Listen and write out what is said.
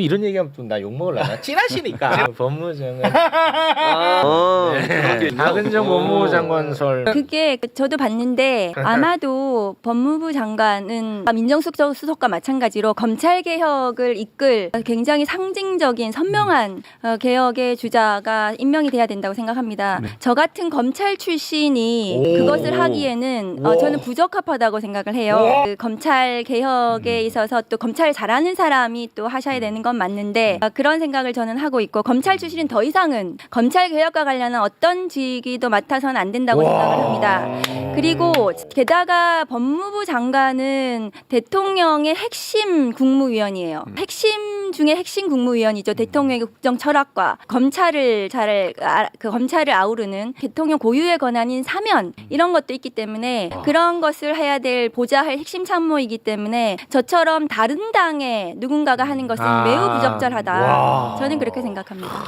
이런 얘기하면 또 나 욕먹을라나? 찐하시니까 법무장관 네. 박은정 법무부 장관설 그게 그- 저도 봤는데 아마도 법무부 장관은 민정수석 수석과 마찬가지로 검찰 개혁을 이끌 굉장히 상징적인 선명한 어, 개혁의 주자가 임명이 돼야 된다고 생각합니다. 저 같은 검찰 출신이 오. 그것을 하기에는 어, 와. 저는 부적합하다고 생각을 해요. 그 검찰 개혁에 있어서 또 검찰 잘하는 사람이 또 하셔야 되는 건 맞는데 어, 그런 생각을 저는 하고 있고 검찰 출신은 더 이상은 검찰 개혁과 관련한 어떤 직위도 맡아서는 안 된다고 생각을 합니다. 그리고 게다가 법 무부 장관은 대통령의 핵심 국무위원이에요. 핵심 중에 핵심 국무위원이죠. 대통령의 국정 철학과 검찰을 잘 아, 그 검찰을 아우르는 대통령 고유의 권한인 사면 이런 것도 있기 때문에 그런 것을 해야 될 보좌할 핵심 참모이기 때문에 저처럼 다른 당에 누군가가 하는 것은 아. 매우 부적절하다. 와. 저는 그렇게 생각합니다.